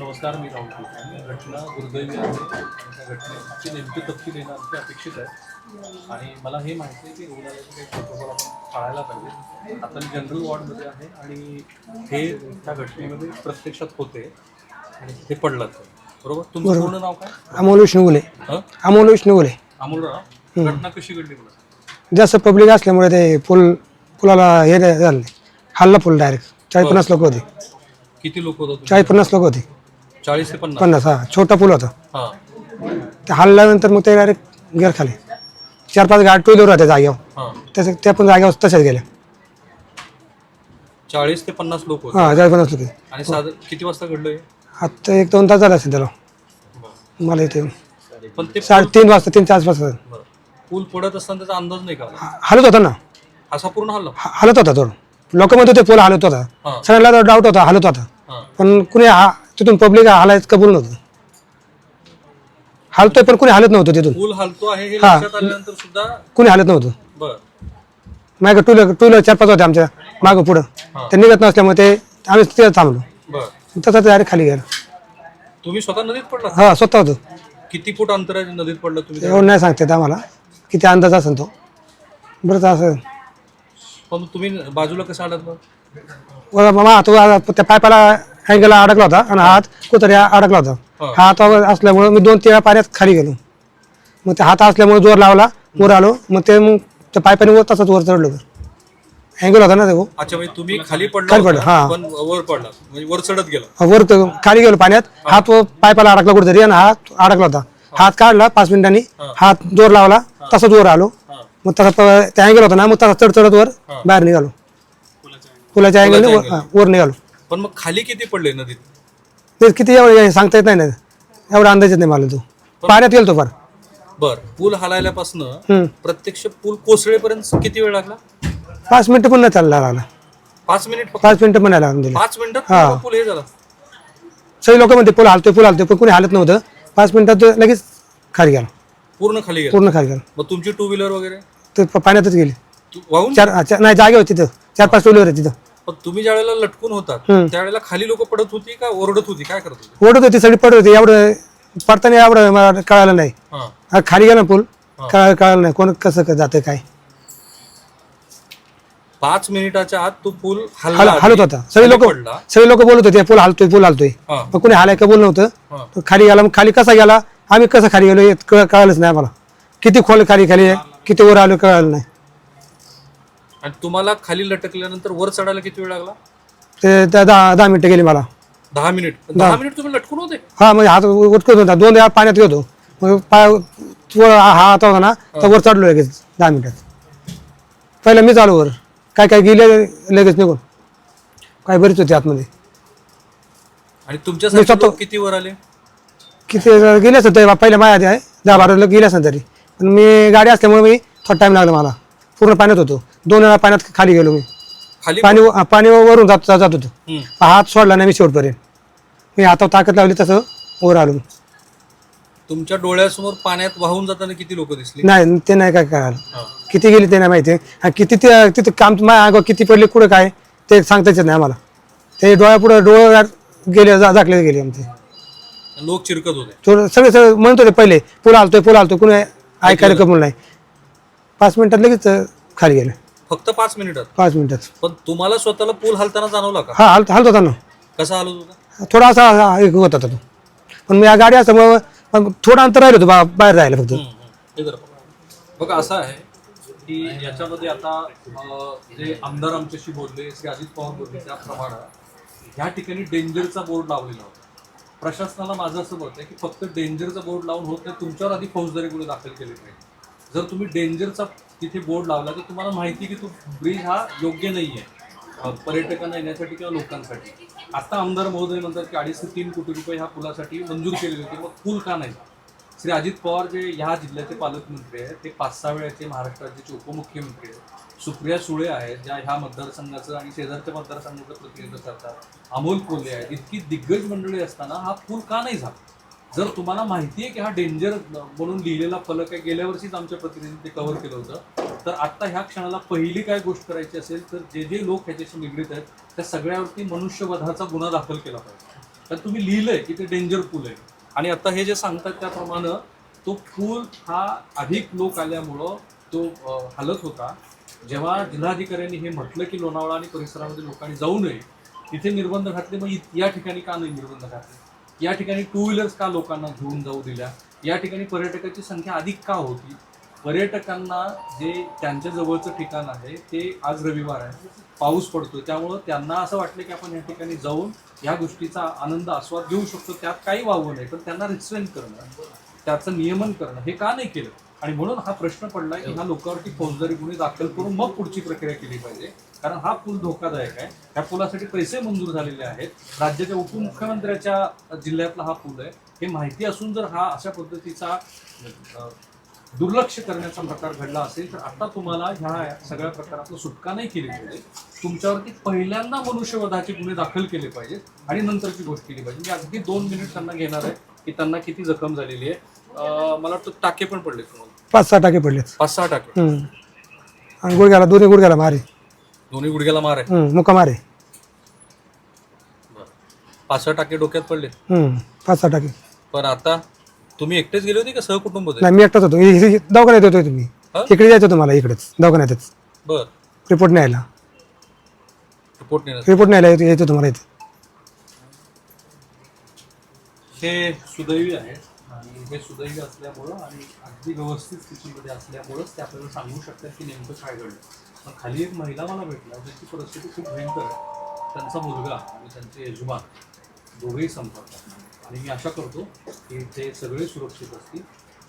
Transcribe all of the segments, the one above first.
नमस्कार मी राहुल कुलकर्णी. घटना दुर्दैवी आहे. त्या घटनेची नेमकी तपशील येणं आमची अपेक्षित आहे. आणि मला हे माहिती आहे की रुग्णालयाचे काही प्रोटोकॉल आपण पाळायला पाहिजे. आता मी जनरल वॉर्डमध्ये आहे आणि हे त्या घटनेमध्ये प्रत्यक्षात होते आणि ते पडलं बरोबर? तुमचं पूर्ण नाव काय? अमोल विष्णू बोले हं? अमोल विष्णू बोले अमोलराव घटना कशी घडली मला जास्त पब्लिक असल्यामुळे ते पूल पुलाला हे नाही झालं. हल्ला पूल डायरेक्ट चाळीस पन्नास लोक होते. किती लोक होता चाळीस पन्नास लोक होते. चाळीस ते पन्नास. पन्नास हा. छोटा पूल होता. हां. ते हल्ल्यानंतर मग ते डायरेक्ट गेर खाली. चार पाच गाडी टू व्हीलर होत्या जागेवर. हां. त्याच्या त्या पण जागेवर तशाच गेल्या. चाळीस ते पन्नास लोक होते. हां आणि साधारण किती वाजता घडलं हे आता एक दोन तास झाले असेल त्याला. मला इथे पण ते साडे तीन वाजता तीन चार वाजता. बरं. पूल पडत असताना त्याचा अंदाज नाही का आला? ह- हलत होता ना. असा पूर्ण हल्ला? ह- हलत होता तो. लोक म्हणत होते पूल हलत होता. हां. सगळ्यांना डाऊट होता हलत होता. हां. पण कुणी हा तिथून पब्लिक हालायचं कबूल नव्हतं. हालतोय पण कुणी हालत नव्हतं तिथून. पूल हलतो आहे हे हा. लक्षात आल्यानंतर सुद्धा कुणी हालत नव्हतं. बर. मागं टू व्हीलर टू व्हीलर चार पाच होते आमच्या मागं पुढं. ते निघत नसल्यामुळे ते आम्ही तिथे थांबलो. बर. तसं डायरेक्ट खाली गेलं. तुम्ही स्वतः नदीत पडला? हा स्वतः होतो. किती फूट अंतर नदीत पडलं तुम्ही? एवढं नाही सांगता येत आम्हाला. किती अंदाज असेल तो. बरं असं पण तुम्ही बाजूला कसं आलात मग? मामा तो त्या पायपाला अँगलला अडकला होता आणि हात कुठतरी अडकला होता. हा. हात असल्यामुळे मी दोन तीन वेळा पाण्यात खाली गेलो. मग ते हात असल्यामुळे जोर लावला वर आलो. मग ते मग त्या पायपाने वर तसंच वर चढलो अँगल होता ना ते. अच्छा म्हणजे तुम्ही खाली पडला खाली पडलो, होता, हा. पण वर पडला. म्हणजे वर चढत गेला. वर तो खाली गेलो पाण्यात. हात व पायपाला अडकला कुठेतरी आणि हात अडकला होता. हात काढला पाच मिनिटांनी. हात जोर लावला तसंच वर आलो. हा. मग तसा प- त्या अँगल होता ना मग तसा चढ चढत वर बाहेर निघालो. पुलाच्या अँगलने वर निघालो. पण मग खाली किती पडले नदीत? ते किती एवढं सांगता येत नाही ना. एवढा अंदाज येत नाही मला तो. पाण्यात गेलो तो फार. बर पूल हलायल्यापासून हम्म. प्रत्यक्ष पूल कोसळेपर्यंत किती वेळ लागला? पाच मिनिटं पण नाही चालला लागला. पाच मिनिट फक्त? पाच मिनिटं पण नाही लागून दिले. पाच मिनिटात पूर्ण पूल हे झाला. सगळे लोक म्हणते पूल हालतोय पूल हालतोय. पण कोणी हालत नव्हतं. पाच मिनिटात तो लगेच खाली गेला. पूर्ण खाली गेला? पूर्ण खाली गेला. मग तुमची टू व्हीलर वगैरे? ते प- पाण्यातच गेली. तू- वाहून? चार हा, चार- नाही जागे होती तिथं. चार पाच टोलीवर तिथं. पण तुम्ही ज्या वेळेला लटकून हम्म. त्यावेळेला खाली लोक पडत होती का ओरडत होती? काय करत होती? ओढत होती सगळी पडत होती. एवढं पडताना एवढं मला कळालं नाही. हा. हा, खाली गेला पूल? कळ कळालं नाही. कोण कसं जातं काय? पाच मिनिटाच्या आत तो पूल हल हल्ला हालत होता. सगळे लोक पडला. सगळे लोक बोलत होते पूल हालतोय पूल हालतोय. हा. पण कोणी हालाय कबूल नव्हतं हा. तो खाली गेला. मग खाली कसा गेला? आम्ही कसं खाली गेलो हे कळ- कळालंच नाही आम्हाला. किती खोल खाली खाली आहे, किती वर आलो कळालं नाही. आणि तुम्हाला खाली लटकल्यानंतर वर चढायला किती वेळ लागला? ते त्या दहा दहा मिनिटं गेली मला. दहा मिनिट. दहा. मिनिट तुम्ही लटकून होते? हा म्हणजे हात उठकत होता. दोन वेळा पाण्यात गेलो मग पाय वर हा हात होता ना तर वर चढलो लगेच दहा मिनिटात. पहिलं मी चालू वर. काय काय गेले लगेच निघून. काय बरीच होती आतमध्ये. आणि तुमच्यासाठी लोक किती वर आले? किती गेले असं तरी पहिल्या माझ्या आधी आहे. दहा बारा लोक गेले असं तरी. पण मी गाडी असल्यामुळे मी थोडा टाईम लागला मला. पूर्ण पाण्यात होतो. दोन वेळा पाण्यात खाली गेलो मी. खाली पाणी पाणी? वरून जात जात होतं. हम्म. हात सोडला नाही मी शेवटपर्यंत. मी हातावर ताकद लावली तसं वर आलो मी. तुमच्या डोळ्यासमोर पाण्यात वाहून जाताना किती लोक दिसली? नाही ते नाही काय कळालं. हा. किती गेली ते नाही माहिती. आणि किती ते तिथे काम माझ्या अंगावर किती पडले कुठं काय ते सांगताच येत नाही आम्हाला. ते डोळ्यापुढं डोळे गेले जा- झाकले गेले आमचे. लोक चिरकत होते. थोडं सगळे सगळे म्हणत होते पहिले पूल आलतोय पूल आलतोय कुणी ऐकायला कबूल नाही. पाच मिनिटात लगेच अं, खाली गेले. फक्त पाच मिनिटात? पाच मिनिटात. पण तुम्हाला स्वतःला पूल हलताना जाणवला का? हा हालत हालत होता ना कसा हलत होता? थोडा असा हा, एक होत होता तो. पण मी या गाडी असल्यामुळे मग थोडं अंतर राहिलं होतं बा- बाहेर राहिलं फक्त. हे जरा बघा. बघा असं आहे की याच्यामध्ये आता अं, जे आमदार आमच्याशी बोलले श्री अजित पवार बोलले त्याप्रमाणे ह्या ठिकाणी डेंजरचा बोर्ड लावलेला होता. प्रशासनाला माझं असं मत आहे की फक्त डेंजरचा बोर्ड लावून होत नाही तुमच्यावर आधी फौजदारी गुन्हे दाखल केले पाहिजे. जर तुम्ही डेंजरचा तिथे बोर्ड लावला तर तुम्हाला माहिती की तो ब्रिज हा योग्य नाही आहे. पर्यटकांना येण्यासाठी किंवा लोकांसाठी. आता आमदार महोदय म्हणतात की अडीच ते तीन कोटी रुपये ह्या पुलासाठी मंजूर केलेले होते मग पूल का नाही. श्री अजित पवार जे ह्या जिल्ह्याचे पालकमंत्री आहेत ते पाच सहा वेळाचे महाराष्ट्राचे उपमुख्यमंत्री आहेत. सुप्रिया सुळे आहेत ज्या ह्या मतदारसंघाचं आणि शेजारच्या मतदारसंघाचं प्रतिनिधित्व करतात. अमोल कोल्हे आहेत इतकी दिग्गज मंडळी असताना हा पूल का नाही झाला? जर तुम्हाला माहिती आहे की हा डेंजर म्हणून लिहिलेला फलक आहे गेल्या वर्षीच आमच्या प्रतिनिधींनी ते कव्हर केलं होतं. तर आत्ता ह्या क्षणाला पहिली काय गोष्ट करायची असेल तर जे जे लोक ह्याच्याशी निगडीत आहेत त्या सगळ्यावरती मनुष्यवधाचा गुन्हा दाखल केला पाहिजे. तर तुम्ही लिहिलंय की ते डेंजर पूल आहे. आणि आता हे जे सांगतात त्याप्रमाणे तो पूल हा अधिक लोक आल्यामुळं तो हलत हालत होता. जेव्हा जिल्हाधिकाऱ्यांनी हे म्हटलं की लोणावळा आणि परिसरामध्ये लोकांनी जाऊ नये तिथे निर्बंध घातले मग या ठिकाणी का नाही निर्बंध घातले? या ठिकाणी टू व्हीलर्स का लोकांना घेऊन जाऊ दिल्या? या ठिकाणी पर्यटकाची संख्या अधिक का होती? पर्यटकांना जे त्यांच्या जवळचं ठिकाण आहे ते आज रविवार आहे. पाऊस पडतो त्यामुळं त्यांना असं वाटलं की आपण या ठिकाणी जाऊन या गोष्टीचा आनंद आस्वाद घेऊ शकतो. त्यात काही वावं नाही पण त्यांना रिस्ट्रेन करणं त्याचं नियमन करणं हे का नाही केलं? आणि म्हणून हा प्रश्न पडला की ह्या लोकांवरती फौजदारी गुन्हे दाखल करून मग पुढची प्रक्रिया केली पाहिजे. कारण हा पूल धोकादायक आहे. ह्या पुलासाठी पैसे मंजूर झालेले आहेत. राज्याच्या उपमुख्यमंत्र्याच्या जिल्ह्यातला हा पूल आहे. हे माहिती असून जर हा अशा पद्धतीचा दुर्लक्ष करण्याचा प्रकार घडला असेल तर आता तुम्हाला ह्या सगळ्या प्रकारातून सुटका नाही केली पाहिजे. तुमच्यावरती पहिल्यांदा मनुष्यवधाचे गुन्हे दाखल केले पाहिजेत आणि नंतरची गोष्ट केली पाहिजे. म्हणजे अगदी दोन मिनिट त्यांना घेणार आहे की त्यांना किती जखम झालेली आहे. मला वाटतं टाके पण पडले तुम्हाला. पाच सहा टाके पडलेत पाच सहा टाके. हम्म. आणि गुडघ्याला दोन्ही गुडघ्याला मारे. दोन्ही गुडघ्याला मार. आहे हम्म, मुका मारे. पाच सहा टाके डोक्यात पडले. हम्म, पाच सहा टाके. पण आता तुम्ही एकटेच गेले होते का सहकुटुंब होते नाही मी एकटाच होतो. इ- इ- दवाखान्यात येतोय तुम्ही. हा? इकडे जायचं होतं मला इकडेच. दवाखान्यातच. बर. रिपोर्ट न्यायला. रिपोर्ट नाही रिपोर्ट न्यायला येत येतो तुम्हाला इथे. हे सुदैवी आणि हे सुदैवी असल्यामुळं आणि अगदी व्यवस्थित स्थितीमध्ये असल्यामुळंच ते आपल्याला सांगू शकतात की नेमकं काय घडलं. मग खाली एक महिला मला भेटला ज्याची परिस्थिती खूप भयंकर आहे. त्यांचा मुलगा आणि त्यांचे यजमान दोघेही संपर्कात आणि मी आशा करतो की ते सगळे सुरक्षित असतील.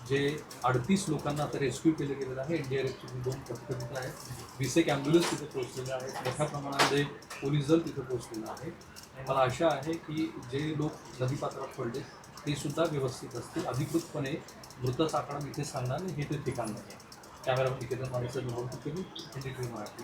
जे अडतीस लोकांना आता रेस्क्यू केलं गेलेलं आहे एन डी आर एफची दोन पथकं तिथं आहेत वीस एक ॲम्ब्युलन्स तिथे पोहोचलेले आहेत मोठ्या प्रमाणामध्ये पोलीस दल तिथे पोहोचलेलं आहे आणि मला आशा आहे की जे लोक नदीपात्रात पडले ते सुद्धा व्यवस्थित असतील. अधिकृतपणे मृत साकडा इथे सांगणार नाही हे ते ठिकाण नाही कॅमेरामन निकेतन माणसं निवडणूक केली एन डी टी मराठी.